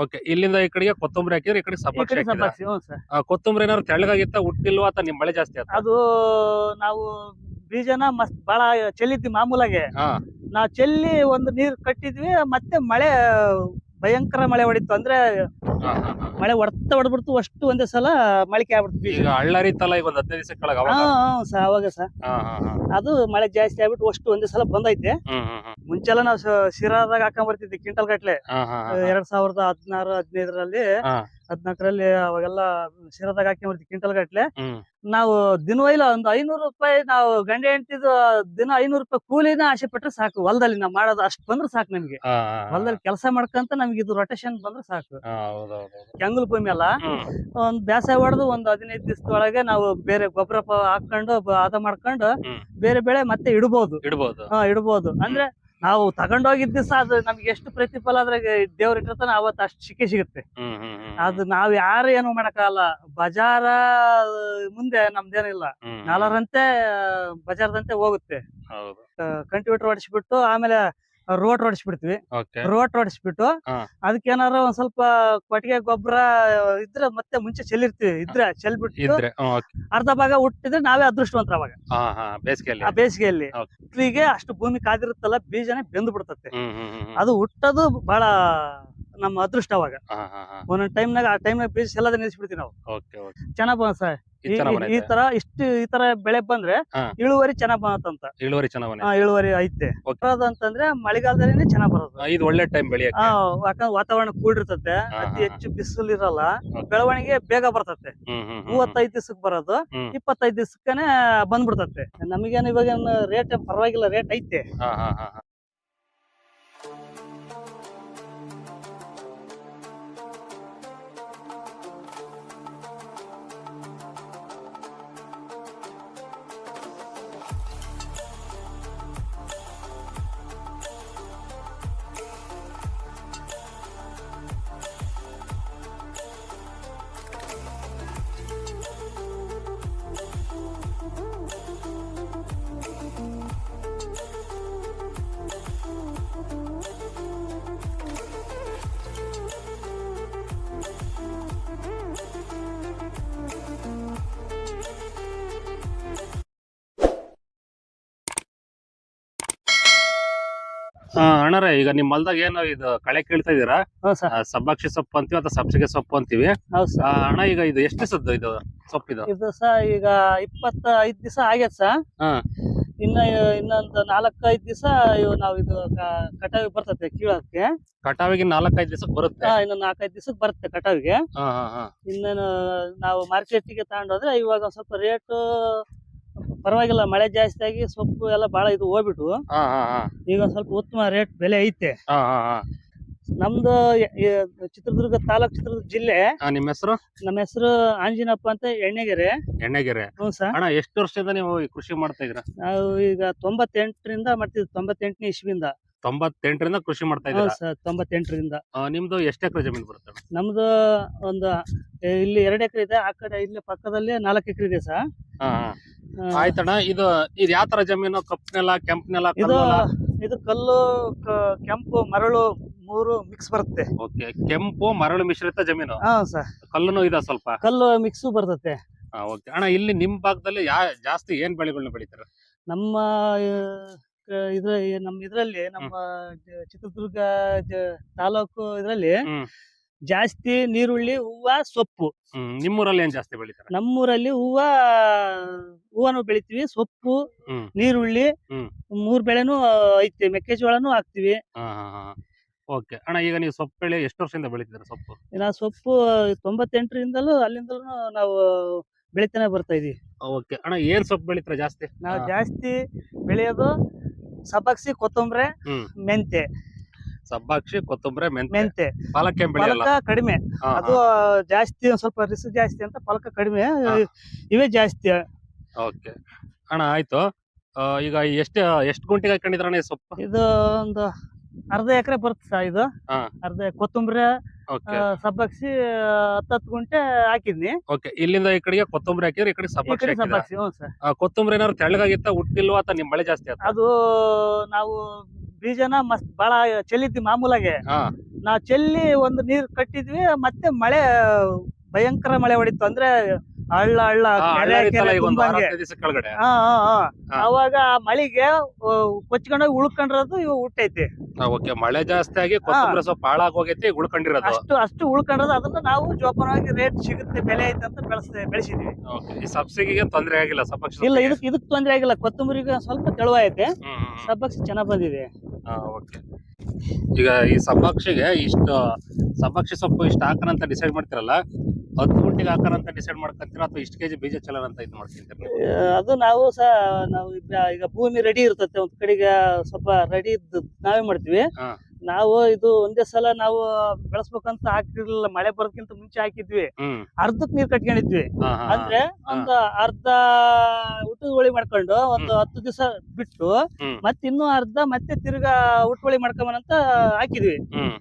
Okay ಇಲ್ಲಿಂದ ಈ ಕಡೆಗೆ ಕೊತ್ತಂಬರಿ ಹಾಕಿದ್ರೆ ಈ ಕಡೆ ಈ ಕಡೆ ಹ್ಞೂ ಸರ್. ಕೊತ್ತಂಬರಿ ಏನಾದ್ರು ತೆಳ್ಳಗಾಗಿತ್ತ ಹುಟ್ಟಿಲ್ವಾ ಅಥವಾ ನಿಮ್ ಮಳೆ ಜಾಸ್ತಿ ಆಯ್ತಾ ಅದು ನಾವು ಬೀಜನ ಮಸ್ತ್ ಬಹಳ ಚೆಲ್ಲಿದ್ವಿ ಮಾಮೂಲಾಗೆ. ಹಾ. ನಾವು ಚೆಲ್ಲಿ ಒಂದು ನೀರ್ ಕಟ್ಟಿದ್ವಿ ಮತ್ತೆ ಮಳೆ ಭಯಂಕರ ಮಳೆ ಹೊಡಿತು ಅಂದ್ರೆ. ಮಳೆ ಹೊಡ್ತಾ ಹೊಡ್ಬಿಡ್ತು ಅಷ್ಟು ಒಂದೇ ಸಲ ಮಳಿಕೆ ಆಗ್ಬಿಡ್ತು ಈಗ ಒಂದ್ ಹದಿನೈದು ದಿವಸ ಕೆಳಗ ಅವಾಗ? ಸ ಅದು ಮಳೆ ಜಾಸ್ತಿ ಆಗ್ಬಿಟ್ಟು ಅಷ್ಟು ಒಂದೇ ಸಲ ಬಂದೈತೆ. ಮುಂಚೆಲ್ಲ ನಾವು ಶಿರಾದಾಗ ಹಾಕೊಂಡ್ ಬರ್ತಿದ್ವಿ ಕಿಂಟಲ್ ಗಟ್ಲೆ ಎರಡ್ ಸಾವಿರದ ಹದಿನಾರು ಹದಿನೈದರಲ್ಲಿ ಹದಿನಾಲ್ಕರಲ್ಲಿ ಅವಾಗೆಲ್ಲ ಶಿರಾದಾಗ ಹಾಕೊಂಡ್ ಬರ್ತಿದ್ವಿ ಕಿಂಟಲ್ ಗಟ್ಲೆ ನಾವು ದಿನವೈಲ ಒಂದು ಐನೂರು ರೂಪಾಯಿ ನಾವು ಗಂಡ ಹೆಂಡತಿದು ದಿನ ಐನೂರು ರೂಪಾಯಿ ಕೂಲಿನ ಆಸೆ ಪಟ್ಟರೆ ಸಾಕು. ಹೊಲದಲ್ಲಿ ನಾವು ಮಾಡೋದು ಅಷ್ಟು ಬಂದ್ರೆ ಸಾಕು ನಮ್ಗೆ. ಹೊಲದಲ್ಲಿ ಕೆಲಸ ಮಾಡ್ಕಂತ ನಮ್ಗೆ ಇದು ರೊಟೇಷನ್ ಬಂದ್ರೆ ಸಾಕು. ಕೆಂಗಲ್ ಭೂಮಿ ಅಲ್ಲ. ಒಂದು ಬೇಸಾಯ ಹೊಡೆದು ಒಂದ್ ಹದಿನೈದು ದಿವಸದೊಳಗೆ ನಾವು ಬೇರೆ ಗೊಬ್ಬರ ಹಾಕೊಂಡು ಅದ ಮಾಡ್ಕೊಂಡು ಬೇರೆ ಬೆಳೆ ಮತ್ತೆ ಇಡಬಹುದು ಇಡ್ಬೋದು. ಹಾ ಇಡ್ಬೋದು. ಅಂದ್ರೆ ನಾವು ತಗೊಂಡೋಗಿದ್ ದಿವಸ ಅದು ನಮ್ಗೆ ಎಷ್ಟು ಪ್ರತಿಫಲ ಅದ್ರಾಗ ದೇವ್ರ ಇಟ್ಟಿರ್ತಾನೆ ಅವತ್ತು ಅಷ್ಟು ಸಿಕ್ಕಿ ಸಿಗುತ್ತೆ. ಅದು ನಾವ್ ಯಾರು ಏನು ಮಾಡಕ್ಕಾಗಲ್ಲ. ಬಜಾರ ಮುಂದೆ ನಮ್ದೇನಿಲ್ಲ. ನಾಲ್ಕರಂತೆ ಬಜಾರ್ದಂತೆ ಹೋಗುತ್ತೆ. ಕಂಟಿವೇಟರ್ ಹೊಡಿಸ್ಬಿಟ್ಟು ಆಮೇಲೆ ರೋಟ್ ಹೊಡಿಸ್ಬಿಡ್ತೀವಿ ರೋಟ್ ಹೊಡಿಸ್ಬಿಟ್ಟು ಬಿಟ್ಟು ಅದಕ್ಕೇನಾರ ಒಂದ್ ಸ್ವಲ್ಪ ಕೊಟ್ಟಿಗೆ ಗೊಬ್ಬರ ಇದ್ರೆ ಮತ್ತೆ ಮುಂಚೆ ಚೆಲ್ಲಿರ್ತೀವಿ. ಇದ್ರೆ ಚೆಲ್ಬಿಟ್ಟು ಅರ್ಧ ಭಾಗ ಹುಟ್ಟಿದ್ರೆ ನಾವೇ ಅದೃಷ್ಟವಂತರ ಅವಾಗ. ಬೇಸಿಗೆಯಲ್ಲಿ. ಆ ಬೇಸಿಗೆಯಲ್ಲಿ ಅಷ್ಟು ಭೂಮಿ ಕಾದಿರುತ್ತಲ್ಲ ಬೀಜನೇ ಬೆಂದು ಬಿಡ್ತತೆ. ಅದು ಹುಟ್ಟೋದು ಬಹಳ ನಮ್ಮ ಅದೃಷ್ಟ ಅವಾಗ. ಒಂದೊಂದ್ ಟೈಮ್ನಾಗ ಆ ಟೈಮ್ನಾಗ ಬೀಜ ಎಲ್ಲ ನಿಲ್ಸ್ಬಿಡ್ತೀವಿ ನಾವು. ಚೆನ್ನಾಗ್ ಬಂದ ಸರ್. ಈ ತರ ಇಷ್ಟು ಈ ತರ ಬೆಳೆ ಬಂದ್ರೆ. ಇಳುವರಿ ಚೆನ್ನಾಗ್ ಬಂತಂತ. ಇಳುವರಿ ಚೆನ್ನಾಗ್. ಇಳುವರಿ ಐತೆ. ಅಂತಂದ್ರೆ ಮಳೆಗಾಲದಲ್ಲಿ ಚೆನ್ನಾಗ್ ಬರೋದು. ಇದು ಒಳ್ಳೆ ಟೈಮ್ ಬೆಳೆ ಯಾಕಂದ್ರೆ ವಾತಾವರಣ ಕೂಡಿರ್ತತೆ ಹಾ, ಅತಿ ಹೆಚ್ಚು ಬಿಸಿಲು ಇರಲ್ಲ. ಬೆಳವಣಿಗೆ ಬೇಗ ಬರ್ತತೆ. ಮೂವತ್ತೈದು ದಿವಸಕ್ಕೆ ಬರೋದು. ಇಪ್ಪತ್ತೈದು ದಿವಸಕ್ಕನೆ ಬಂದ್ಬಿಡ್ತತೆ. ನಮಗೇನು ಇವಾಗ ರೇಟ್ ಪರವಾಗಿಲ್ಲ ರೇಟ್ ಐತೆ. ಅಣ್ಣಾರೆ ಈಗ ನಿಮ್ ಹೊಲ್ದಾಗ ಏನು ಇದು ಕಳೆ ಕೇಳ್ತಾ ಇದೀರಾ ಸಬ್ಬಕ್ಷಿ ಸರ್. ಸೊಪ್ಪು ಅಂತೀವಿ ಅಥವಾ ಸಬ್ಸಿಗೆ ಸೊಪ್ಪು ಅಂತೀವಿ? ಹೌದು ಆ, ಸರ್ ಅಣ್ಣ ಈಗ ಇದು ಎಷ್ಟು ಸದ್ದು ಇದು ಸೊಪ್ಪಿದು? ಇದು ಸಹ ಈಗ ಇಪ್ಪತ್ತ ಐದ್ ದಿವಸ ಆಗೈತ್ ಸರ್. ಹಾ. ಇನ್ನ ಇನ್ನೊಂದು ನಾಲ್ಕೈದು ದಿವಸ ನಾವು ಇದು ಕ- ಕಟಾವಿಗೆ ಬರ್ತತೆ ಕೀಳಕ್ಕೆ ಕಟಾವಿಗೆ ನಾಲ್ಕೈದು ದಿವಸ ಬರುತ್ತೆ? ಹಾ, ಇನ್ನು ನಾಲ್ಕೈದು ದಿವಸಕ್ಕೆ ಬರುತ್ತೆ ಕಟಾವಿಗೆ. ಹಾ ಹಾ ಹಾ. ಇನ್ನೇನು ನಾವು ಮಾರ್ಕೆಟಿಗೆ ತಗೊಂಡೋದ್ರೆ ಇವಾಗ ಒಂದ್ ಸ್ವಲ್ಪ ರೇಟ್ ಪರವಾಗಿಲ್ಲ ಮಳೆ ಜಾಸ್ತಿ ಆಗಿ ಸೊಪ್ಪು ಎಲ್ಲ ಬಹಳ ಇದು ಹೋಗ್ಬಿಟ್ಟು ಹಾ ಹಾ ಹಾ. ಈಗ ಒಂದ್ ಸ್ವಲ್ಪ ಉತ್ತಮ ರೇಟ್ ಬೆಲೆ ಐತೆ. ಹಾ ಹಾ ಹಾ. ನಮ್ದು ಚಿತ್ರದುರ್ಗ ತಾಲೂಕ್ ಚಿತ್ರದುರ್ಗ ಜಿಲ್ಲೆ. ನಿಮ್ಮ ಹೆಸರು? ನಮ್ಮ ಹೆಸರು ಆಂಜಿನಪ್ಪ ಅಂತ ಎಣ್ಣೆಗೆರೆ. ಎಣ್ಣೆಗೆರೆ. ಹ್ಞೂ ಸರ್. ಅಣ್ಣ ಎಷ್ಟು ವರ್ಷದಿಂದ ನೀವು ಈ ಕೃಷಿ ಮಾಡ್ತಾ ಇದ್ರ ನಾವು ಈಗ ತೊಂಬತ್ತೆಂಟರಿಂದ ಮಾಡ್ತಿದ್ವಿ ತೊಂಬತ್ತೆಂಟನೇ ಇಸ್ವಿಯಿಂದ. ತೊಂಬತ್ತೆಂಟರಿಂದ ಕೃಷಿ ಮಾಡ್ತಾ ಹೌದು ಇದ್ದೀರಾ? ಸರ್ ತೊಂಬತ್ತೆಂಟರಿಂದ. ಆ, ನಿಮ್ದು ಎಷ್ಟು ಎಕರೆ ಜಮೀನು ಬರುತ್ತೆ? ನಮ್ದು ಒಂದು ಇಲ್ಲಿ ಎರಡು ಎಕರೆ ಇದೆ ಆ ಕಡೆ ಇಲ್ಲಿ ಪಕ್ಕದಲ್ಲಿ ನಾಲ್ಕು ಎಕರೆ ಇದೆ ಸರ್. ಹಾ ಹಾ. ಆಯ್ತಣ್ಣ ಇದು ಇದು ಯಾವ ತರ ಜಮೀನು? ಕಪ್ಪನೆಲ್ಲ ಕೆಂಪನೆಲ್ಲ ಕೆಂಪು ನೆಲ ಇದು ಇದು ಕಲ್ಲು ಕ- ಕೆಂಪು ಮರಳು ಮೂರು ಮಿಕ್ಸ್ ಬರುತ್ತೆ. ಓಕೆ ಕೆಂಪು ಮರಳು ಮಿಶ್ರಿತ ಜಮೀನು? ಹಾ ಸರ್. ಕಲ್ಲುನು ಇದೆ ಸ್ವಲ್ಪ? ಕಲ್ಲು ಮಿಕ್ಸು ಬರ್ತತೆ. ಹಾ ಓಕೆ. ಅಣ್ಣ ಇಲ್ಲಿ ನಿಮ್ ಭಾಗದಲ್ಲಿ ಯಾ ಜಾಸ್ತಿ ಏನ್ ಬೆಳೆಗಳನ್ನ ಬೆಳಿತಾರೆ? ನಮ್ಮ ಆ, ಇದ್ರ ನಮ್ಮ ಇದ್ರಲ್ಲಿ ನಮ್ಮ ಚಿತ್ರದುರ್ಗ ತಾಲೂಕು ಇದ್ರಲ್ಲಿ ಹ್ಮ್. ಜಾಸ್ತಿ ನೀರುಳ್ಳಿ ಹೂವ ಸೊಪ್ಪು. ಹ್ಮ್ ನಿಮ್ಮೂರಲ್ಲಿ ಏನ್ ಜಾಸ್ತಿ ಬೆಳಿತಾರೆ? ನಮ್ಮೂರಲ್ಲಿ ಹೂವ ಹೂವನು ಬೆಳಿತೀವಿ ಸೊಪ್ಪು ಹ್ಮ್. ನೀರುಳ್ಳಿ ಹ್ಮ್. ಮೂರ್ ಬೆಳೆನೂ ಐತಿ ಮೆಕ್ಕೆಜೋಳನು ಹಾಕ್ತಿವಿ. ಓಕೆ. ಅಣ್ಣ ಈಗ ನೀವು ಸೊಪ್ಪು ಬೆಳೆ ಎಷ್ಟು ವರ್ಷದಿಂದ ಬೆಳಿತಿದ್ರೆ ಸೊಪ್ಪು? ಇನ್ನ ಸೊಪ್ಪು ತೊಂಬತ್ತೆಂಟರಿಂದಲೂ ಅಲ್ಲಿಂದಲೂ ನಾವು ಬೆಳಿತಾನೆ ಬರ್ತಾ ಇದೀವಿ. ಓಕೆ. ಅಣ್ಣ ಏನ್ ಸೊಪ್ಪು ಬೆಳಿತಾರೆ ಜಾಸ್ತಿ? ನಾವು ಜಾಸ್ತಿ ಬೆಳೆಯೋದು ಸಬ್ಬಕ್ಸಿ ಕೊತ್ತಂಬ್ರಿ ಹ್ಮ್. ಮೆಂತೆ. ಸಬ್ಬಾಕ್ಷಿ ಕೊತ್ತಂಬರಿ ಮೆಂತೆ. ಮೆಂತೆ. ಪಾಲಕ್ ಏನ್ ಬೆಳೆಯಲ್ಲ? ಫಲಕ ಕಡಿಮೆ. ಹಾ, ಅದು ಜಾಸ್ತಿ ಒಂದ್ ಸ್ವಲ್ಪ ರಿಸ್ಕ್ ಜಾಸ್ತಿ ಅಂತ ಪಾಲಕ ಕಡಿಮೆ. ಹಾ. ಇವೇ ಜಾಸ್ತಿ. ಓಕೆ. ಅಣ್ಣ ಆಯ್ತು. ಆ, ಈಗ ಎಷ್ಟು ಎಷ್ಟು ಗುಂಟಿಗೆ ಹಾಕೊಂಡಿದ್ರಣ್ಣ ಈ ಸೊಪ್ಪು? ಇದು ಒಂದು ಅರ್ಧ ಎಕರೆ ಬರುತ್ತೆ ಇದು. ಹಾ. ಅರ್ಧ ಕೊತ್ತಂಬರಿ ಸಬ್ಬಕ್ಸಿ ಹತ್ತತ್ತು ಗುಂಟೆ ಹಾಕಿದ್ನಿ. ಓಕೆ. ಇಲ್ಲಿಂದ ಈ ಕಡೆಗೆ ಕೊತ್ತಂಬರಿ ಹಾಕಿದ್ರೆ ಈ ಕಡೆ ಈ ಹಾಕಿದ್ರ ಸಬ್ಬಕ್ಸಿ ಹ್ಞೂ ಸರ್. ಕೊತ್ತಂಬರಿ ಏನಾದ್ರು ತೆಳ್ಳಗಾಗಿತ್ತ ಹುಟ್ಟಿಲ್ವಾ ಅಥವಾ ನಿಮ್ ಮಳೆ ಜಾಸ್ತಿ ಆಯ್ತಾ ಅದು ನಾವು ಬೀಜನ ಮಸ್ತ್ ಬಹಳ ಚೆಲ್ಲಿದ್ವಿ ಮಾಮೂಲಾಗೆ. ಹಾ. ನಾವ್ ಚೆಲ್ಲಿ ಒಂದು ನೀರ್ ಕಟ್ಟಿದ್ವಿ ಮತ್ತೆ ಮಳೆ ಭಯಂಕರ ಮಳೆ ಹೊಡಿತು. ಅಂದ್ರೆ ಹಳ್ಳ ಹಳ್ಳ ಕೆರೆ ಕೆರೆ ತುಂಬಂಗೆ. ಕೆಳಗಡೆ. ಹಾ ಹಾ ಹಾ. ಹಾ. ಅವಾಗ ಆ ಮಳಿಗೆ ಕೊಚ್ಕೊಂಡೋಗಿ ಉಳ್ಕೊಂಡಿರೋದು ಇವು ಹುಟ್ಟೈತಿ. ಓಕೆ. ಮಳೆ ಜಾಸ್ತಿ ಆಗಿ ಕೊತ್ತಂಬರಿ ಸೊಪ್ಪು ಹಾಳಾಗಿ ಹೋಗೈತಿ ಉಳ್ಕೊಂಡಿರೋದು. ಅಷ್ಟು ಅಷ್ಟು ಉಳ್ಕೊಂಡ್ರದು. ಅದನ್ನ ನಾವು ಜೋಪಾನವಾಗಿ ರೇಟ್ ಸಿಗುತ್ತೆ ಬೆಲೆ ಐತೆ ಅಂತ ಬೆಳೆಸ ಬೆಳೆಸಿದ್ವಿ. ಈ ಸಬ್ಸಿಗೆ ತೊಂದರೆ ಆಗಿಲ್ಲ ಸಪಕ್ಷ ಇಲ್ಲ ಇದಕ್ ಇದಕ್ ತೊಂದರೆ ಆಗಿಲ್ಲ. ಕೊತ್ತಂಬರಿಗೆ ಸ್ವಲ್ಪ ತೆಳುವ ಐತೆ. ಸಬ್ಬಕ್ಷಿ ಚೆನ್ನಾಗಿ ಬಂದಿದೆ. ಓಕೆ. ಈಗ ಈ ಸಬ್ಬಕ್ಷಿಗೆ ಇಷ್ಟು ಸಬ್ಬಕ್ಷಿ ಸೊಪ್ಪು ಇಷ್ಟು ಹಾಕೋಣ ಅಂತ ಡಿಸೈಡ್ ಮಾಡ್ತಿರಲ್ಲ ಹತ್ತು ಗುಂಟಿಗೆ ಹಾಕೋಣ ಅಂತ ಡಿಸೈಡ್ ಮಾಡ್ಕೊಂತೀರಾ ಅಥವಾ ಇಷ್ಟು ಕೆಜಿ ಬೀಜ ಚಲನ ಅಂತ ಇದು ಮಾಡ್ಕೊಂತೀರ ನೀವು? ಅದು ನಾವು ಸಹ ನಾವು ಈಗ- ಈಗ ಭೂಮಿ ರೆಡಿ ಇರ್ತತೆ ಒಂದ್ ಕಡೆಗೆ ಸ್ವಲ್ಪ ರೆಡಿ ಇದ್ದು ನಾವೇ ಮಾಡ್ತೀವಿ. ಹಾ. ನಾವು ಇದು ಒಂದೇ ಸಲ ನಾವು ಬೆಳೆಸ್ಬೇಕಂತ ಹಾಕಿರ್ಲಿಲ್ಲ ಮಳೆ ಬರೋದಕ್ಕಿಂತ ಮುಂಚೆ ಹಾಕಿದ್ವಿ. ಹ್ಮ್. ಅರ್ಧಕ್ ನೀರ್ ಕಟ್ಕೊಂಡಿದ್ವಿ. ಹಾ, ಹಾ, ಹಾ. ಅಂದ್ರೆ ಒಂದು ಅರ್ಧ ಹುಟ್ಟುವಳಿ ಮಾಡ್ಕೊಂಡು ಒಂದು ಹತ್ತು ದಿವಸ ಬಿಟ್ಟು ಹ್ಮ್. ಮತ್ತೆ ಇನ್ನೂ ಅರ್ಧ ಮತ್ತೆ ತಿರ್ಗಾ ಹುಟ್ಟುವಳಿ ಮಾಡ್ಕೊಂಬನಂತ ಹಾಕಿದ್ವಿ. ಹ್ಮ್.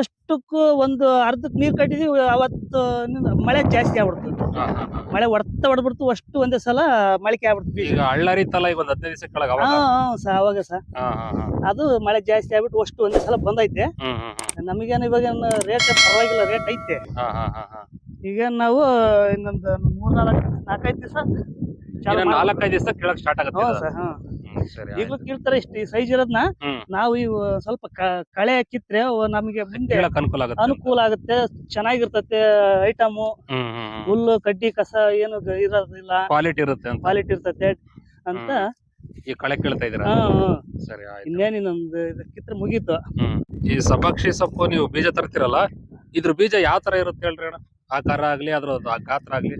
ಅಷ್ಟಕ್ಕೂ ಒಂದು ಅರ್ಧಕ್ಕೆ ನೀರ್ ಕಟ್ಟಿದ್ವಿ ಅವತ್ತು ಮಳೆ ಜಾಸ್ತಿ ಆಗ್ಬಿಡ್ತು. ಮಳೆ ಹೊಡ್ತ ಹೊಡ್ಬಿಡ್ತು ಅಷ್ಟು ಒಂದೇ ಸಲ ಮಳಿಕೆ ಆಗ್ಬಿಡ್ತು ಈಗ ಹಳ್ಳರಿತ್ತಲ್ಲ ಈಗ ಒಂದು ಹದಿನೈದು ದಿವಸ ಕೆಳಗೆ ಹಾ ಅವಾಗ ಸ ಅವಾಗ. ಅದು ಮಳೆ ಜಾಸ್ತಿ ಆಗ್ಬಿಟ್ಟು ಅಷ್ಟು ಒಂದೇ ಸಲ ಬಂದೈತೆ. ನಮಗೇನು ಇವಾಗ ರೇಟ್ ಪರವಾಗಿಲ್ಲ ರೇಟ್ ಐತೆ. ಈಗ ನಾವು ಇನ್ನೊಂದು ಮೂರ್ ನಾಲ್ಕು ನಾಲ್ಕೈದು ದಿವಸ ನಾಲ್ಕೈದು ದಿವಸ ಕೇಳಕ್ ಸ್ಟಾರ್ಟ್ ಆಗುತ್ತೆ. ಸರ್ ಈಗ. ಕೀಳ್ತಾರೆ ಇಷ್ಟು ಈ ಸೈಜ್ ಇರೋದ್ನ ಹ್ಮ್. ನಾವು ಈ ಸ್ವಲ್ಪ ಕ- ಕಳೆ ಕಿತ್ರೆ ಅವು ನಮಗೆ ಮುಂದೆ ಹೇಳಕ್ ಅನುಕೂಲ ಆಗುತ್ತೆ. ಅನುಕೂಲ ಆಗುತ್ತೆ ಚೆನ್ನಾಗಿರ್ತತೆ ಐಟಮ್ ಹ್ಮ್ ಹ್ಮ್ ಹ್ಮ್. ಹುಲ್ಲು ಕಡ್ಡಿ ಕಸ ಏನು ಗ- ಇರೋದಿಲ್ಲ. ಕ್ವಾಲಿಟಿ ಇರುತ್ತೆ ಅಂತ. ಕ್ವಾಲಿಟಿ ಇರ್ತತೆ. ಅಂತ ಈ ಕಳೆ ಕೇಳ್ತಾ ಇದ್ರ ಹಾ ಹಾ. ಸರಿ ಆಯ್ತು. ನಮ್ದು ಇದು ಕಿತ್ರೆ ಮುಗೀತು. ಹ್ಮ್. ಈ ಸಬಾಕ್ಷಿ ಸೊಪ್ಪು ನೀವು ಬೀಜ ತರ್ತಿರಲ್ಲ ಇದ್ರ ಬೀಜ ಯಾವ ತರ ಇರುತ್ತೆ ಹೇಳ್ರಿ ಅಣ್ಣ? ಆಕಾರ ಆಗ್ಲಿ ಅದ್ರ ಗಾತ್ರ ಆಗ್ಲಿ.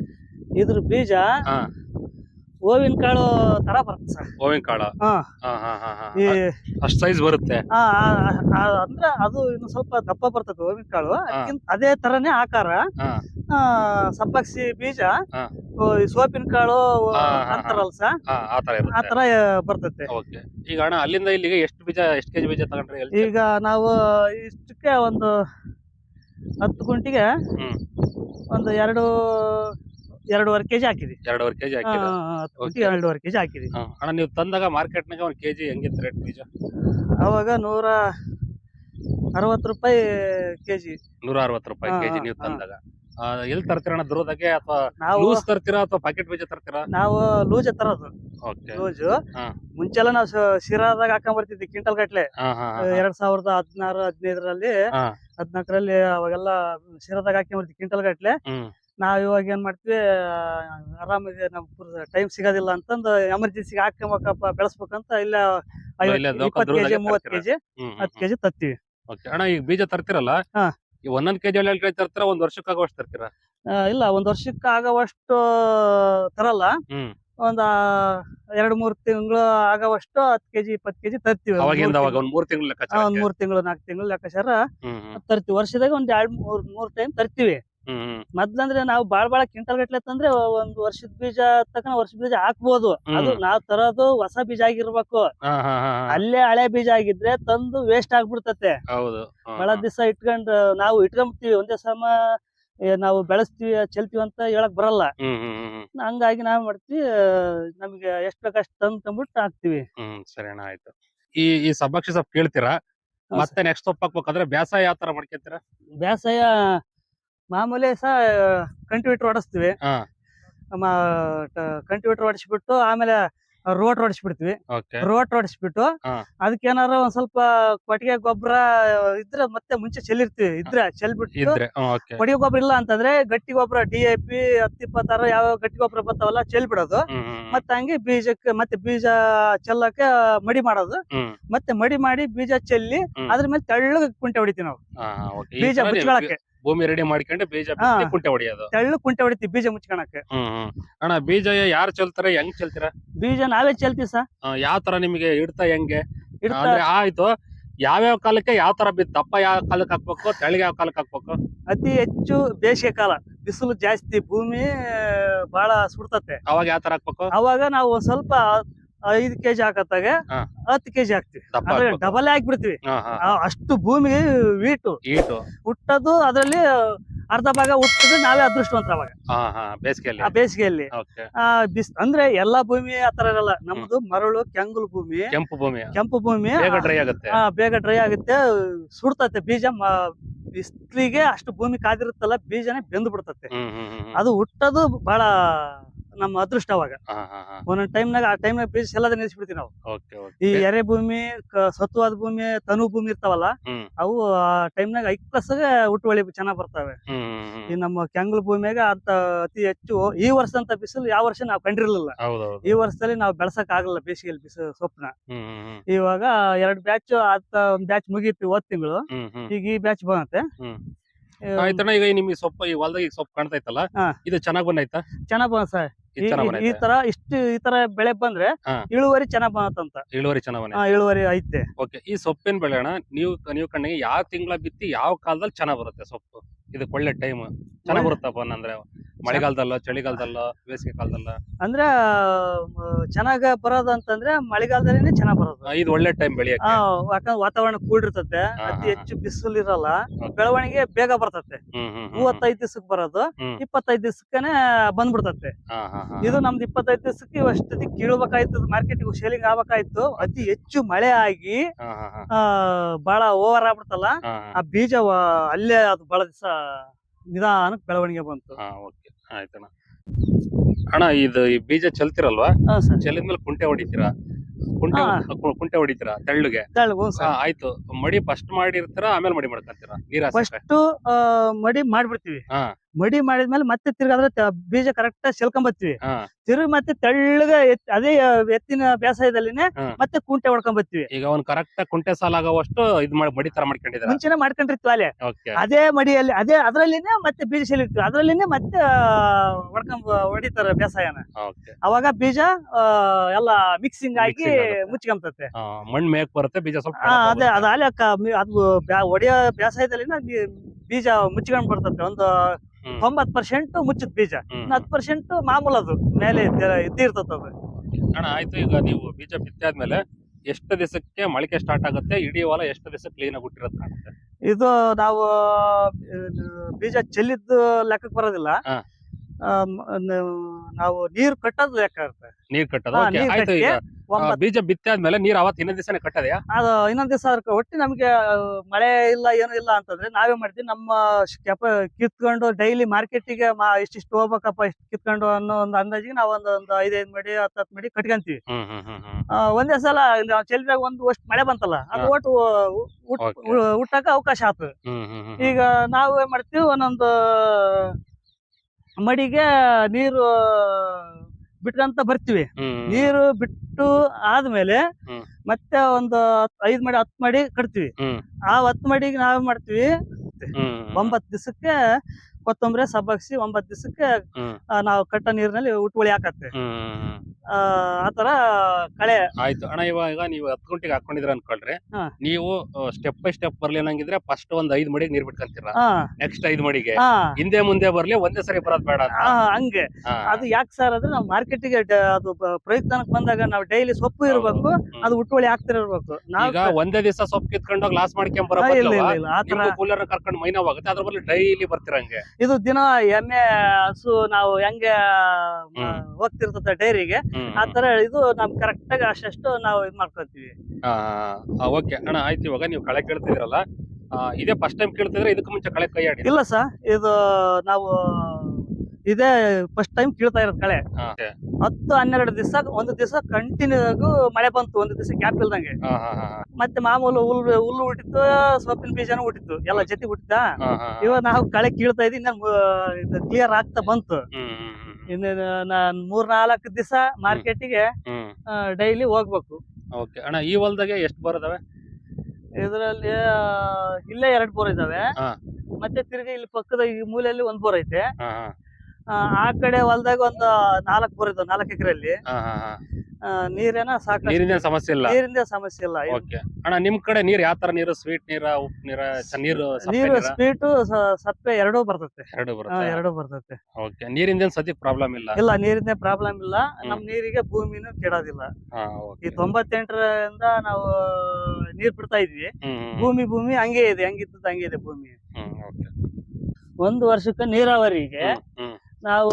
ಇದ್ರ ಬೀಜ ಹಾ. ಹೂವಿನ ಕಾಳು ತರ ಬರುತ್ತೆ ಸರ್. ಹೂವಿನ ಕಾಳು? ಹಾ. ಹಾ ಹಾ ಹಾ ಹಾ. ಈ ಅಷ್ಟ್ ಸೈಜ್ ಬರುತ್ತೆ. ಆ, ಆ, ಆ, ಅಂದ್ರೆ ಅದು ಇನ್ನು ಸ್ವಲ್ಪ ದಪ್ಪ ಬರ್ತದೆ ಹೂವಿನ ಕಾಳು. ಅದೇ ತರನೇ ಆಕಾರ. ಹಾ. ಆ, ಸಬ್ಬಕ್ಸಿ ಬೀಜ. ಹಾ. ಓ, ಈ ಸೋಪಿನ ಕಾಳು ಹಾ, ಹಾ, ಹಾ. ಅಂತಾರಲ್ಲ ಸರ್. ಹಾ ಆ ತರ ಆ ಇರುತ್ತೆ ತರ ಬರ್ತತೆ. ಓಕೆ. ಈಗ ಅಣ್ಣ ಅಲ್ಲಿಂದ ಇಲ್ಲಿಗೆ ಎಷ್ಟು ಬೀಜ ಎಷ್ಟು ಕೆಜಿ ಬೀಜ ತಗೊಂಡ್ರಿ ಈಗ ನಾವು ಇಷ್ಟಕ್ಕೆ ಒಂದು ಹತ್ತು ಗುಂಟಿಗೆ ಹ್ಮ್. ಒಂದು ಎರಡು ಎರಡೂವರೆ ಕೆಜಿ ಹಾಕಿದ್ವಿ ಎರಡೂವರೆ ಕೆಜಿ ಹಾಕಿ ಎರಡೂವರೆ ಕೆಜಿ ಹಾಕಿದ್ವಿ ಹಾ. ಅಣ್ಣ ನೀವು ತಂದಾಗ ಮಾರ್ಕೆಟ್ನಾಗ ಒಂದ್ ಕೆಜಿ ಹೆಂಗಿತ್ತು ರೇಟ್ ಬೀಜ? ಅವಾಗ ನೂರ ಅರವತ್ತು ರೂಪಾಯಿ ಕೆಜಿ. ನೂರ ಅರವತ್ತು ರೂಪಾಯಿ ಹಾ, ಕೆಜಿ ನೀವು ಹಾ. ತಂದಾಗ. ಆ, ಎಲ್ಲಿ ತರ್ತೀರ ಅಣ್ಣ ದುರದಾಗೆ ಅಥವಾ ನಾವು ಲೂಸ್ ತರ್ತೀರಾ ಅಥವಾ ಪ್ಯಾಕೆಟ್ ಬೀಜ ತರ್ತೀರಾ? ನಾವು ಲೂಜ್ ತರೋದು. Okay loose. ಹಾ. ಮುಂಚೆಲ್ಲ ನಾವು ಸ- ಶಿರಾದಾಗ ಹಾಕೊಂಡ್ ಬರ್ತಿದ್ವಿ ಕ್ವಿಂಟಲ್ ಗಟ್ಲೆ. ಹಾ ಹಾ ಹಾ ಎರಡ್ ಸಾವಿರದ ಹದಿನಾರು ಹದಿನೈದರಲ್ಲಿ ಹಾ. ಹದಿನಾಲ್ಕರಲ್ಲಿ ಅವಾಗೆಲ್ಲ ಶಿರಾದಾಗ ಹಾಕೊಂಡ್ ಬರ್ತೀವಿ ಕ್ವಿಂಟಲ್ ಗಟ್ಲೆ. ಹ್ಮ್. ನಾವ್ ಇವಾಗ ಏನ್ ಮಾಡ್ತೀವಿ ಆ, ಇದೆ ನಮ್ ಟೈಮ್ ಸಿಗೋದಿಲ್ಲ ಅಂತಂದು ಎಮರ್ಜೆನ್ಸಿಗೆ ಹಾಕೊಂಬೇಕಪ್ಪ ಬೆಳೆಸ್ಬೇಕಂತ ಇಲ್ಲ ಇಪ್ಪತ್ತು ಕೆಜಿ ಮೂವತ್ತು? ಕೆಜಿ ಹತ್ತು ಕೆಜಿ ತತ್ತೀವಿ. ಅಣ್ಣ ಈಗ ಬೀಜ ತರ್ತಿರಲ್ಲ? ಒಂದೊಂದ್ ಕೆಜಿ ಒಳ್ಳೆ ಕೆಜಿ ತರ್ತೀರ ಒಂದ್ ವರ್ಷಕ್ಕಾಗುವಷ್ಟು ತರ್ತೀರಾ? ತರ್ತೀರ ಇಲ್ಲ ಒಂದ್ ವರ್ಷಕ್ಕೆ ಆಗೋವಷ್ಟು ತರಲ್ಲ. ಒಂದ್ ಎರಡ್ ಮೂರ್ ತಿಂಗಳು ಆಗೋವಷ್ಟು ಹತ್ ಕೆಜಿ ಇಪ್ಪತ್ತು ಕೆಜಿ ತರ್ತೀವಿ. ಒಂದ್ ಮೂರ್ ತಿಂಗಳು ನಾಲ್ಕು ತಿಂಗಳು ಲೆಕ್ಕಾಚಾರ. ತರ್ತೀವಿ. ವರ್ಷದಾಗ ಒಂದ್ ಎರಡ್ ಮೂರ್ ಮೂರ್ ಟೈಮ್ ತರ್ತೀವಿ. ಮೊದ್ಲಂದ್ರೆ ನಾವು ಬಾಳ್ ಬಾಳ ಕ್ವಿಂಟಲ್ ಗಟ್ಲೆ ತಂದ್ರೆ ಒಂದ್ ವರ್ಷದ ಬೀಜ ತಕನ ವರ್ಷ ಬೀಜ ಹಾಕ್ಬೋದು. ಅದು. ನಾವ್ ತರೋದು ಹೊಸ ಬೀಜ ಆಗಿರ್ಬೇಕು. ಅಲ್ಲೇ ಹಳೆ ಬೀಜ ಆಗಿದ್ರೆ ತಂದು ವೇಸ್ಟ್ ಆಗ್ಬಿಡ್ತತೆ. ಬಹಳ. ದಿವಸ ಇಟ್ಕೊಂಡ್ ನಾವು ಇಟ್ಕೊಂಡ್ಬಿಡ್ತೀವಿ ಒಂದೇ ಸಮ ನಾವು ಬೆಳೆಸ್ತೀವಿ ಚೆಲ್ತೀವಿ ಅಂತ ಹೇಳಕ್ ಬರಲ್ಲ. ಹಂಗಾಗಿ ನಾವ್ ಮಾಡ್ತೀವಿ. ನಮ್ಗೆ ಎಷ್ಟ್ ಬೇಕಷ್ಟು ತಂದ್ ತಂದ್ಬಿಟ್ಟು ಹಾಕ್ತಿವಿ. ಹ್ಮ್ ಸರಿ ಅಣ್ಣ ಆಯ್ತು. ಈ ಈ ಸಬ್ಬಕ್ಷಿ ಸೊಪ್ಪು ಕೇಳ್ತೀರಾ? ಮತ್ತೆ ನೆಕ್ಸ್ಟ್ ಸೊಪ್ಪು ಹಾಕ್ಬೇಕಾದ್ರೆ ಬೇಸಾಯ ಯಾವ ತರ ಮಾಡ್ಕೊತೀರಾ? ಬೇಸಾಯ ಮಾಮೂಲಿ ಸಹ ಕಂಟಿವೇಟರ್ ಹೊಡಿಸ್ತೀವಿ ಕಂಟಿವೇಟರ್ ಹೊಡಿಸ್ಬಿಟ್ಟು ಆಮೇಲೆ ರೋಟ್ ಹೊಡಿಸ್ಬಿಡ್ತೀವಿ ರೋಟ್ ಹೊಡಿಸ್ಬಿಟ್ಟು ಅದಕ್ಕೆ ಅದಕ್ಕೇನಾರ ಒಂದ್ ಸ್ವಲ್ಪ ಕೊಟ್ಟಿಗೆ ಗೊಬ್ಬರ ಇದ್ರೆ ಮತ್ತೆ ಮುಂಚೆ ಚೆಲ್ಲಿರ್ತೀವಿ. ಇದ್ರೆ ಚೆಲ್ಬಿಟ್ಟು ಕೊಟ್ಟಿಗೆ ಗೊಬ್ಬರ ಇಲ್ಲ ಅಂತಂದ್ರೆ ಗಟ್ಟಿ ಗೊಬ್ಬರ ಡಿ ಎ ಪಿ ಹತ್ತಿಪ್ಪತ್ತಾರ ಯಾವ ಗಟ್ಟಿ ಗೊಬ್ಬರ ಬರ್ತಾವಲ್ಲ ಚೆಲ್ಬಿಡೋದು. ಮತ್ತೆ ಹಂಗೆ ಬೀಜಕ್ಕೆ ಮತ್ತೆ ಬೀಜ ಚೆಲ್ಲಕ್ಕೆ ಮಡಿ ಮಾಡೋದು. ಮತ್ತೆ ಮಡಿ ಮಾಡಿ ಬೀಜ ಚೆಲ್ಲಿ. ಅದ್ರ ಮೇಲೆ ತೆಳ್ಳಗೆ ಕುಂಟೆ ಹೊಡಿತೀವಿ ನಾವು. ಬೀಜ ಮುಚ್ಕೊಳಕ್ಕೆ ಭೂಮಿ ರೆಡಿ ಮಾಡ್ಕೊಂಡು ಬೀಜ ಬಿತ್ತಿ ಹಾ. ಕುಂಟೆ ಹೊಡಿಯೋದು. ತೆಳ್ಳು ಕುಂಟೆ ಹೊಡಿತಿ ಬೀಜ ಹ್ಮ್ ಹ್ಮ್. ಅಣ್ಣ ಬೀಜ ಯಾರು ಚೆಲ್ತಾರೆ ಹೆಂಗ್ ಚೆಲ್ತೀರ? ಬೀಜ ನಾವೇ ಚೆಲ್ತೀವಿ ಸರ್. ಯಾವ ತರ ನಿಮಗೆ ಇಡ್ತಾ ಹೆಂಗೆ? ಇಡ್ತಾ ಅಂದ್ರೆ ಆಯ್ತು ಯಾವ್ಯಾವ ಕಾಲಕ್ಕೆ ಯಾವ ತರ ಬಿತ್ತು ದಪ್ಪ ಯಾವ ಕಾಲಕ್ಕೆ ಹಾಕ್ಬೇಕು ತೆಳಗೆ ಯಾವ ಕಾಲಕ್ಕೆ ಹಾಕ್ಬೇಕು? ಅತಿ ಹೆಚ್ಚು ಬೇಸಿಗೆ ಕಾಲ. ಬಿಸಿಲು ಜಾಸ್ತಿ ಭೂಮಿ ಬಹಳ ಸುಡ್ತತೆ. ಅವಾಗ ಯಾವ ತರ ಹಾಕ್ಬೇಕು? ಅವಾಗ ನಾವು ಒಂದ್ ಸ್ವಲ್ಪ ಐದು ಕೆಜಿ ಹಾಕತ್ತಾಗ. ಹತ್ತು ಕೆಜಿ ಹಾಕ್ತಿವಿ. ಡಬಲ್ ಹಾಕ್ಬಿಡ್ತೀವಿ. ಅಷ್ಟು ಭೂಮಿ ವೀಟು. ಹುಟ್ಟದು ಅದ್ರಲ್ಲಿ ಅರ್ಧ ಭಾಗ ಹುಟ್ಟಿದ್ರೆ ನಾವೇ ಅದೃಷ್ಟವಂತ ಅವಾಗ. ಬೇಸಿಗೆಯಲ್ಲಿ. ಆ ಬೇಸಿಗೆಯಲ್ಲಿ. ಬಿಸ್ ಅಂದ್ರೆ ಎಲ್ಲಾ ಭೂಮಿ ಆತರ ಇರಲ್ಲ. ನಮ್ದು ಮರಳು ಕೆಂಗುಲ್ ಭೂಮಿ. ಕೆಂಪು ಭೂಮಿ. ಕೆಂಪು ಭೂಮಿ. ಡ್ರೈ ಆಗುತ್ತೆ. ಬೇಗ ಡ್ರೈ ಆಗುತ್ತೆ. ಸುಡ್ತತೆ ಬೀಜ. ಬಿಸ್ಲಿಗೆ ಅಷ್ಟು ಭೂಮಿ ಕಾದಿರುತ್ತಲ್ಲ ಬೀಜನೇ ಬೆಂದು ಬಿಡ್ತತೆ ಹ್ಮ್ ಹ್ಮ್ ಹ್ಮ್ ಹ್ಮ್. ಅದು ಹುಟ್ಟದು ಬಹಳ ನಮ್ಮ ಅದೃಷ್ಟ ಅವಾಗ. ಟೈಮ್ ನಾಗ ಒಂದೊಂದ್ ಟೈಮ್ನಾಗ ಆ ಟೈಮ್ನಾಗ ಬೀಜ ಎಲ್ಲ ನಿಲ್ಲಿಸ್ಬಿಡ್ತೀವಿ ನಾವು ಈ ಎರೆ ಭೂಮಿ ಸತ್ವಾದ ಭೂಮಿ ತನು ಭೂಮಿ ಇರ್ತಾವಲ್ಲ ಅವು ಆ ಟೈಮ್ನಾಗ ಪ್ಲಸ್ ಹುಟ್ಟುವಳಿ ಚೆನ್ನಾಗ್ ಬರ್ತವೆ. ಈ ನಮ್ಮ ಕೆಂಗಲ್ ಭೂಮಿಯಾಗ ಅಂತ ಅತಿ ಹೆಚ್ಚು ಈ ವರ್ಷ ಅಂತ ಬಿಸಿಲು ಯಾವ ವರ್ಷ ನಾವು ಕಂಡಿರ್ಲಿಲ್ಲ. ಈ ವರ್ಷದಲ್ಲಿ ನಾವು ಬೆಳ್ಸಕ್ ಆಗಲ್ಲ ಬೇಸಿಗೆಯಲ್ಲಿ ಬಿಸಿಲು ಹ್ಮ್ ಇವಾಗ ಎರಡ್ ಬ್ಯಾಚ್ ಅತ್ತ ಒಂದ್ ಬ್ಯಾಚ್ ಮುಗೀತಿ ಹೋದ್ ತಿಂಗಳು. ಈಗ ಈ ಬ್ಯಾಚ್ ಬಂದತೆ. ಹ್ಮ್. ಆಯ್ತಣ್ಣ ಈಗ ನಿಮ್ಗೆ ಸೊಪ್ಪು ಈ ಹೊಲದಾಗ ಈಗ ಸೊಪ್ಪು ಕಾಣ್ತಾ ಇತ್ತಲ್ಲ. ಇದು ಚೆನ್ನಾಗ್ ಬಂದೈತಾ? ಚೆನ್ನಾಗ್ ಬಂದ ಸರ್. ಈ ತರ ಇಷ್ಟು ಈ ತರ ಬೆಳೆ ಬಂದ್ರೆ ಹಾ. ಇಳುವರಿ ಚೆನ್ನಾಗ್ ಬಂತಂತ. ಇಳುವರಿ ಚೆನ್ನಾಗಿ ಇಳುವರಿ ಐತೆ. ಓಕೆ ಈ ಸೊಪ್ಪಿನ ಬೆಳೆಯೋಣ ಅಣ್ಣ ನೀವು ನೀವು ಕಣ್ಣಿಗೆ ಯಾವ ತಿಂಗಳ ಬಿತ್ತಿ ಯಾವ ಕಾಲದಲ್ಲಿ ಚೆನ್ನಾಗ್ ಬರುತ್ತೆ ಸೊಪ್ಪು? ಇದಕ್ಕೆ ಒಳ್ಳೆ ಟೈಮ್ ಚೆನ್ನಾಗ್ ಬರುತ್ತಪ್ಪ ಅಂದ್ರೆ ಮಳೆಗಾಲದಲ್ಲೋ ಚಳಿಗಾಲದಲ್ಲೋ ಬೇಸಿಗೆ ಕಾಲದಲ್ಲ ಅಂದ್ರೆ ಚೆನ್ನಾಗ ಬರೋದು ಅಂತಂದ್ರೆ ಮಳೆಗಾಲದಲ್ಲಿ ಚೆನ್ನಾಗ್ ಬರೋದು. ಇದು ಒಳ್ಳೆ ಟೈಮ್ ಬೆಳೆಯಕ್ಕೆ. ಯಾಕಂದ್ರೆ ವಾತಾವರಣ ಕೂಡಿರ್ತತೆ ಅತಿ ಹೆಚ್ಚು ಬಿಸಿಲು ಇರಲ್ಲ ಬೆಳವಣಿಗೆ ಬೇಗ ಬರ್ತತೆ. ಮೂವತ್ತೈದು ದಿವಸಕ್ಕೆ ಬರೋದು. ಇಪ್ಪತ್ತೈದು ದಿವಸಕ್ಕನೆ ಬಂದ್ಬಿಡ್ತತೆ. ಇದು ನಮ್ದು ಇಪ್ಪತ್ತೈದು ದಿವಸಕ್ಕೆ ಅಷ್ಟೊತ್ತಿಗೆ ಕೀಳ್ಬೇಕಾಯ್ತು ಮಾರ್ಕೆಟ್ ಶೇಲಿಂಗ್ ಆಗ್ಬೇಕಾಯ್ತು ಅತಿ ಹೆಚ್ಚು ಮಳೆ ಆಗಿ ಬಹಳ ಓವರ್ ಆಗ್ಬಿಡ್ತಲ್ಲ ಆ ಬೀಜ ಅಲ್ಲೇ ಅದು ಬಹಳ ದಿವಸ ನಿಧಾನಕ್ಕೆ ಬೆಳವಣಿಗೆ ಬಂತು. ಹಾ, ಓಕೆ ಆಯ್ತಣ್ಣ. ಅಣ್ಣ ಇದು ಈ ಬೀಜ ಚೆಲ್ತಿರಲ್ವಾ? ಹಾ ಸರ್. ಚೆಲ್ಲಿದ್ಮೇಲೆ ಕುಂಟೆ ಹೊಡಿತೀರಾ? ಕುಂಟೆ ಹಾ. ಕುಂಟೆ ಹೊಡಿತೀರಾ ತಳ್ಳುಗೆ? ಹಾ, ಆಯ್ತು. ಮಡಿ ಫಸ್ಟ್ ಮಾಡಿರ್ತೀರಾ ಆಮೇಲೆ ಮಡಿ ಮಾಡ್ಕೊಂತೀರಾ? ನೀರ್ ಫಸ್ಟ್ ಮಡಿ ಮಾಡ್ಬಿಡ್ತೀವಿ. ಹಾ. ಮಡಿ ಮಾಡಿದ್ಮೇಲೆ ಮತ್ತೆ ತಿರ್ಗಾದ್ರೆ ಬೀಜ ಕರೆಕ್ಟ್ ಆಗಿ ಹಾ. ತಿರುಗಿ ಮತ್ತೆ ತೆಳ್ಳಗ ಅದೇ ಎತ್ತಿನ ಬೇಸಾಯದಲ್ಲಿನೆ ಮತ್ತೆ ಕುಂಟೆ ಬರ್ತೀವಿ. ಈಗ ಅವ್ನ್ ಕರೆಕ್ಟ್ ಕುಂಟೆ ಸಾಲ ಆಗುವಷ್ಟು ಇದ್ ಮಾಡಿ ಮಡಿ ತರ ಮಾಡ್ಕೊಂಡಿದ್ದಾರೆ ಮುಂಚೆನೆ ಮಾಡ್ಕೊಂಡಿರ್ತೀವಿ ಅಲ್ಲೇ. ಅದೇ ಮಡಿಯಲ್ಲಿ ಅದೇ ಅದ್ರಲ್ಲಿನೇ ಮತ್ತೆ ಬೀಜ ಸೆಲಿರ್ತೀವಿ ಅದ್ರಲ್ಲಿನೇ ಮತ್ತೆ ಹೊಡ್ಕೊಂಡ್ ಹೊಡಿತಾರ ಬೇಸಾಯನ ಅವಾಗ ಬೀಜ ಎಲ್ಲ ಮಿಕ್ಸಿಂಗ್ ಆಗಿ. ಮುಚ್ಕೊಂತತೆ ಮಣ್ಣು ಮೇಕ್ ಬರುತ್ತೆ ಬೀಜ ಸ್ವಲ್ಪ ಅದೇ ಅದ ಅಲ್ಲೇ ಅದು ಹೊಡಿಯೋ ಬೇಸಾಯದಲ್ಲಿನ ಬೀಜ ಮುಚ್ಕೊಂಡ್ ಬರ್ತತೆ. ಒಂದು. ತೊಂಬತ್ ಪರ್ಸೆಂಟ್ ಮುಚ್ಚಿದ್ ಬೀಜ. ಹತ್ತು ಪರ್ಸೆಂಟ್ ಮಾಮೂಲ್ ಅದು. ಮೇಲೆ ಇದ್ದಿರ್ತದೆ ಅದು. ಅಣ್ಣ ಆಯ್ತು ಈಗ ನೀವು ಬೀಜ ಬಿತ್ತಾದ್ಮೇಲೆ ಎಷ್ಟು ದಿವಸಕ್ಕೆ ಮೊಳಕೆ ಸ್ಟಾರ್ಟ್ ಆಗುತ್ತೆ? ಇಡೀ ಹೊಲ ಎಷ್ಟು ದಿವಸ ಕ್ಲೀನ್ ಆಗಿ ಹುಟ್ಟಿರೋದು ಕಾಣುತ್ತೆ? ಇದು ನಾವು ಬೀಜ ಚೆಲ್ಲಿದ್ದು ಲೆಕ್ಕಕ್ಕೆ ಬರೋದಿಲ್ಲ. ನಾವು ನೀರು ಕಟ್ಟೋದು ಲೆಕ್ಕ ಇರುತ್ತೆ. ನೀರ್ ಕಟ್ಟೋದು? Okay, ಆಯ್ತು ಈಗ ಬೀಜ ಬಿತ್ತಾದ್ಮೇಲೆ ನೀರ್ ಅವತ್ತು ಇನ್ನೊಂದ್ ದಿವಸನೇ ಕಟ್ಟದೆಯಾ? ಅದು ಇನ್ನೊಂದ್ ದಿವಸ ಒಟ್ಟು ನಮ್ಗೆ ಮಳೆ ಇಲ್ಲ ಏನು ಇಲ್ಲ ಅಂತಂದ್ರೆ ನಾವೇ ಮಾಡ್ತೀವಿ. ನಮ್ಮ ಕೆಪ ಕಿತ್ಕೊಂಡು ಡೈಲಿ ಮಾರ್ಕೆಟಿಗೆ ಇಷ್ಟಿಷ್ಟು ಹೋಗ್ಬೇಕಪ್ಪ ಇಷ್ಟು ಕಿತ್ಕೊಂಡು ಅನ್ನೋ ಒಂದು ಅಂದಾಜಿಗೆ ನಾವ್ ಒಂದು ಒಂದು ಐದೈದು ಮಡಿ ಹತ್ತು ಹತ್ತು ಮಡಿ ಕಟ್ಕೊಂತೀವಿ. ಒಂದೇ ಸಲ ಚೆಲ್ಲಿದಾಗ ಒಂದು ಅಷ್ಟು ಮಳೆ ಬಂತಲ್ಲ ಅದು. ಒಟ್ಟು ಹುಟ್ಟಕ ಅವಕಾಶ ಹ್ಮ್ ಈಗ ನಾವು ಏನ್ ಮಾಡ್ತೀವಿ ಒಂದೊಂದು ಮಡಿಗೆ ನೀರು ಬಿಟ್ಕಂತ ಬರ್ತೀವಿ. ನೀರು ಬಿಟ್ಟು ಆದ್ಮೇಲೆ ಮತ್ತೆ ಒಂದು ಐದ್ ಮಡಿ ಹತ್ತು ಮಡಿ ಕಟ್ತೀವಿ. ಆ ಹತ್ತು ಮಡಿಗೆ ನಾವ್ ಮಾಡ್ತೀವಿ ಒಂಬತ್ ದಿವಸಕ್ಕೆ ಕೊತ್ತಂಬರಿ ಸಬ್ಬಗ್ಸಿ ಒಂಬತ್ ದಿವಸಕ್ಕೆ. ನಾವು ಕಟ್ಟ ನೀರಿನಲ್ಲಿ ಉಟ್ಕೊಳಿ ಹಾಕತ್ತೆ ಆತರ ಕಳೆ. ಆಯ್ತು. ಅಣ್ಣ ಇವಾಗ ನೀವು ಹತ್ತು ಗಂಟೆಗೆ ಹಾಕೊಂಡಿದ್ರ ಅನ್ಕೊಳ್ರಿ. ನೀವು ಸ್ಟೆಪ್ ಬೈ ಸ್ಟೆಪ್ ಬರ್ಲಿ ಅನ್ನಂಗಿದ್ರೆ ಫಸ್ಟ್ ಒಂದ್ ಐದ್ ಮಡಿಗೆ ನೀರ್ ಬಿಟ್ಕೊಂತೀರ. ನೆಕ್ಸ್ಟ್ ಐದ್ ಮಡಿಗೆ. ಹಿಂದೆ ಮುಂದೆ ಬರ್ಲಿ ಒಂದೇ ಸರಿ ಬರೋದ್ ಬೇಡ ಹಂಗೆ. ಅದು ಯಾಕೆ ಸರ್ ಅಂದ್ರೆ ನಾವು ಮಾರ್ಕೆಟಿಗೆ ಅದು ಪ್ರಯತ್ನಕ್ಕೆ ಬಂದಾಗ ನಾವು ಡೈಲಿ ಸೊಪ್ಪು ಇರ್ಬೇಕು ಅದು ಉಟ್ಕೊಳಿ ಹಾಕ್ತಿರ್ಬೇಕು. ಈಗ ಒಂದೇ ದಿವಸ ಸೊಪ್ಪು ಕಿತ್ಕೊಂಡೋಗಿ ಲಾಸ್ ಮಾಡ್ಕೊಂಡ್ ಬರೋ ಕೂಲರ್ ಕರ್ಕೊಂಡು ಮೈನವಾಗುತ್ತೆ ಅದ್ರ ಬದಲು ಡೈಲಿ ಬರ್ತಿರಂಗೆ ಇದು ದಿನ ಎಮ್ಮೆ ಹಸು ನಾವು ಹೆಂಗೆ ಹೋಗ್ತಿರ್ತತೆ. ಹೋಗ್ತಿರ್ತದೆ ಡೈರಿಗೆ ಹ್ಮ್ ಆ ತರ ಇದು ನಮ್ ಕರೆಕ್ಟ್ ಆಗಿ ಅಷ್ಟು ನಾವು ಇದ್ ಮಾಡ್ಕೊತೀವಿ. ಓಕೆ ಅಣ್ಣ ಆಯ್ತು ಇವಾಗ ನೀವು ಕಳೆ ಕೇಳ್ತಿದ್ರಲ್ಲ ಇದೇ ಫಸ್ಟ್ ಟೈಮ್ ಕೇಳ್ತಿದ್ರೆ ಇದಕ್ಕೆ ಮುಂಚೆ ಕಳೆ ಕೈ ಆಡಿ ಇಲ್ಲ ಸರ್ ಇದು ನಾವು ಇದೇ ಫಸ್ಟ್ ಟೈಮ್ ಕೀಳ್ತಾ ಇರೋದು ಕಳೆ. ಹತ್ತು ಹನ್ನೆರಡು ದಿವಸ ಒಂದು ದಿವಸ ಕಂಟಿನ್ಯೂ ಆಗು ಮಳೆ ಬಂತು ಒಂದು ದಿವಸ ಗ್ಯಾಪ್ ಇಲ್ದಂಗೆ. ಮತ್ತೆ ಮಾಮೂಲು ಹುಲ್ಲು ಹುಲ್ಲು ಹುಟ್ಟಿತ್ತು ಸೊಪ್ಪಿನ ಬೀಜನೂ ಹುಟ್ಟಿತ್ತು ಎಲ್ಲ ಜೊತೆ ಹುಟ್ಟಿದ? ಇವಾಗ ನಾವು ಕಳೆ ಕೀಳ್ತಾ ಇದ್ದೀವಿ ನಾನು ಕ್ಲಿಯರ್ ಆಗ್ತಾ ಬಂತು. ಇನ್ನು ನಾನ್ ಮೂರ್ ನಾಲ್ಕು ದಿವಸ ಮಾರ್ಕೆಟಿಗೆ ಡೈಲಿ ಹೋಗ್ಬೇಕು. ಓಕೆ ಅಣ್ಣ ಈ ಹೊಲ್ದಾಗೆ ಎಷ್ಟು ಬರೋದವೆ ಇದರಲ್ಲಿ ಇಲ್ಲೇ ಎರಡ್ ಬೋರ್ ಇದಾವೆ. ಮತ್ತೆ ತಿರ್ಗಿ ಇಲ್ಲಿ ಪಕ್ಕದ ಈ ಮೂಲೆಯಲ್ಲಿ ಒಂದ್ ಬೋರ್ ಐತೆ. ಆ, ಆ ಕಡೆ ಹೊಲ್ದಾಗ ಒಂದು ನಾಲ್ಕು ಬೋರ್ ಇದಾವೆ ನಾಲ್ಕು ಎಕರೆಯಲ್ಲಿ. ನೀರೇನ ಸಾಕಷ್ಟು. ನೀರಿನ ಸಮಸ್ಯೆ ಇಲ್ಲ? ನೀರಿಂದ ಸಮಸ್ಯೆ ಇಲ್ಲ ಓಕೆ. ಅಣ್ಣ ನಿಮ್ ಕಡೆ ನೀರ್ ಯಾವ ತರ ನೀರು? ಸ್ವೀಟ್ ನೀರ ಉಪ್ಪು ನೀರ ನೀರು ನೀರು ಸ್ವೀಟ್ ಸಪ್ಪೆ ಎರಡೂ ಬರ್ತೈತೆ. ಎರಡು ಬರ್ತೈತೆ? ಎರಡೂ ಬರ್ತತೆ. ಓಕೆ. ನೀರಿಂದ ಸದ್ಯ ಪ್ರಾಬ್ಲಮ್ ಇಲ್ಲ? ಇಲ್ಲ ನೀರಿಂದ ಪ್ರಾಬ್ಲಮ್ ಇಲ್ಲ. ನಮ್ ನೀರಿಗೆ ಭೂಮಿನೂ ಕೆಡೋದಿಲ್ಲ. ಈ. ತೊಂಬತ್ತೆಂಟರಿಂದ ನಾವು ನೀರ್ ಬಿಡ್ತಾ ಇದ್ವಿ. ಭೂಮಿ ಭೂಮಿ ಹಂಗೆ ಇದೆ ಹೆಂಗಿದ್ದದ್ದು ಹಂಗೆ ಇದೆ ಭೂಮಿ. ಒಂದ್ ವರ್ಷಕ್ಕೆ ನೀರಾವರಿಗೆ ನಾವು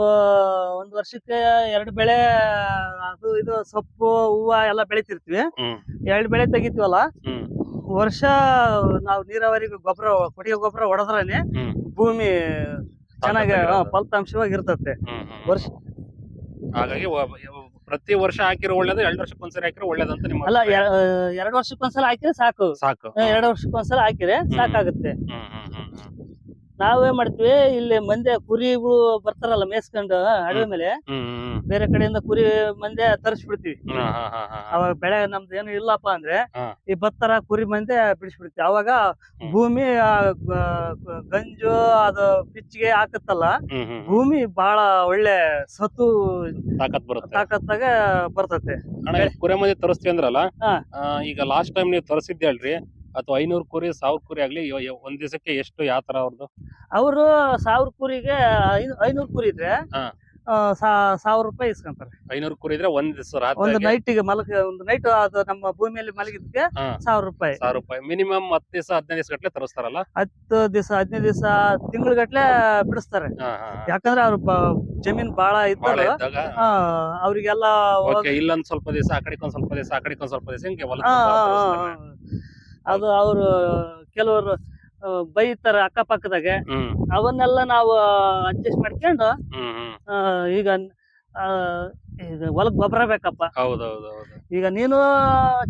ಒಂದ್ ವರ್ಷಕ್ಕೆ ಎರಡು ಬೆಳೆ ಅದು ಇದು ಸೊಪ್ಪು ಹೂವ ಎಲ್ಲ ಬೆಳಿತಿರ್ತೀವಿ. ಎರಡ್ ಬೆಳೆ ತೆಗಿತೀವಲ್ಲ? ವರ್ಷ ನಾವು ನೀರಾವರಿ ಗೊಬ್ಬರ ಕೊಟ್ಟಿಗೆ ಗೊಬ್ಬರ ಹೊಡೆದ್ರೇನೆ ಭೂಮಿ ಚೆನ್ನಾಗಿ. ಫಲಿತಾಂಶವಾಗಿ ಇರ್ತತೆ. ವರ್ಷ ಹಾಗಾಗಿ ಪ್ರತಿ ವರ್ಷ ಹಾಕಿರೋ ಒಳ್ಳೇದು ಎರಡು ವರ್ಷಕ್ಕೊಂದ್ಸಲ ಹಾಕಿರೋ ಒಳ್ಳೇದಂತ ನಿಮ್ಮ ಅಲ್ಲ ಎರಡು ವರ್ಷಕ್ಕೊಂದ್ಸಲ ಹಾಕಿದ್ರೆ ಸಾಕು. ಸಾಕು. ಎರಡು ವರ್ಷಕ್ಕೊಂದ್ಸಲ ಹಾಕಿದ್ರೆ ಸಾಕಾಗುತ್ತೆ. ನಾವೇನ್ ಮಾಡ್ತೀವಿ ಇಲ್ಲಿ ಮಂದೆ ಕುರಿಗಳು ಬರ್ತಾರಲ್ಲ ಮೇಸ್ಕೊಂಡು ಅಡವಿ ಮೇಲೆ ಬೇರೆ ಕಡೆಯಿಂದ ಕುರಿ ಮಂದೆ ತರಿಸ್ಬಿಡ್ತೀವಿ. ಅವಾಗ ಬೆಳೆ ನಮ್ದು ಏನು ಇಲ್ಲಪ್ಪ ಅಂದ್ರೆ ಈ ಬತ್ತರ ಕುರಿ ಮಂದೆ ಬಿಡಿಸ್ಬಿಡ್ತೀವಿ. ಅವಾಗ ಭೂಮಿ ಗಂಜು ಅದು ಪಿಚ್ಗೆ ಹಾಕತ್ತಲ್ಲ. ಭೂಮಿ ಬಹಳ ಒಳ್ಳೆ ಸತ್ತು ತಾಕತ್ ಬರುತ್ತೆ. ತಾಕತ್ತಾಗ ಬರ್ತತೆ. ಕುರಿ ಮಂದಿ ತರಿಸ್ತೀವಿ ಅಂದ್ರಲ್ಲ. ಈಗ ಲಾಸ್ಟ್ ಟೈಮ್ ನೀವು ತರಿಸಿದ್ದೆ ಅಲ್ರಿ ಅಥವಾ ಐನೂರು ಕುರಿ ಸಾವಿರ ಕುರಿ ಆಗ್ಲಿ ಒಂದ್ ದಿವಸಕ್ಕೆ ಎಷ್ಟು ಯಾವ ತರ ಅವ್ರದ್ದು ಅವರು ಸಾವಿರ ಕುರಿಗೆ ಐನೂರು ಕುರಿ ಇದ್ರೆ ಹಾ. ಸಾವಿರ ರೂಪಾಯಿ ಇಸ್ಕೊಂತಾರೆ ಐನೂರು ಕುರಿ ಇದ್ರೆ ಒಂದ್ ದಿವಸ ಒಂದು ನೈಟ್ಗೆ ಮಲಗ ಒಂದು ನೈಟ್ ಅದು ನಮ್ಮ ಭೂಮಿಯಲ್ಲಿ ಮಲಗಿದ್ದಕ್ಕೆ ಹಾ. ಸಾವಿರ ರೂಪಾಯಿ ಸಾವಿರ ರೂಪಾಯಿ ಮಿನಿಮಮ್ ಹತ್ತು ದಿವಸ ಹದಿನೈದು ದಿವಸ ಗಟ್ಲೆ ತರಿಸ್ತಾರಲ್ಲ ಹತ್ತು ದಿವಸ ಹದಿನೈದು ದಿವಸ ತಿಂಗಳಗಟ್ಲೆ ಬಿಡಿಸ್ತಾರೆ ಹಾ, ಹಾ, ಹಾ. ಯಾಕಂದ್ರೆ ಅವ್ರ ಜಮೀನ್ ಬಹಳ ಬಾಳ ಇದ್ದರು ಇದ್ದಾಗ ಆ, ಅವ್ರಿಗೆಲ್ಲ ಓಕೆ ಇಲ್ಲೊಂದ್ ಸ್ವಲ್ಪ ದಿವಸ ಆ ಕಡೆಗೆ ಒಂದ್ ಸ್ವಲ್ಪ ದಿವಸ ಆ ಕಡೆಗೆ ಒಂದ್ ಸ್ವಲ್ಪ ದಿವಸ ಹಿಂಗೆ ಹೊಲಕ್ಕೆ ತರಿಸ್ತಾರೆ. ಅದು ಅವರು ಕೆಲವರು ಬೈತಾರೆ ಅಕ್ಕಪಕ್ಕದಾಗೆ. ಅವನ್ನೆಲ್ಲ ನಾವು ಅಡ್ಜಸ್ಟ್ ಮಾಡ್ಕೊಂಡು ಈಗ ಈಗ ಹೊಲಕ್ ಗೊಬ್ಬರ ಬೇಕಪ್ಪ. ಈಗ ನೀನು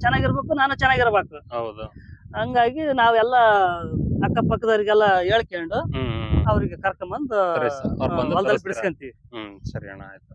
ಚೆನ್ನಾಗಿರ್ಬೇಕು ನಾನು ಚೆನ್ನಾಗಿರ್ಬೇಕು. ಹೌದು. ಹಂಗಾಗಿ ನಾವೆಲ್ಲ ಅಕ್ಕಪಕ್ಕದವ್ರಿಗೆಲ್ಲ ಹೇಳ್ಕೊಂಡು ಅವ್ರಿಗೆ ಕರ್ಕೊಂಬಂದು ಹೊಲದಲ್ಲಿ? ಬಿಡಿಸ್ಕೊಂತೀವಿ. ಸರಿ ಅಣ್ಣ ಆಯ್ತು.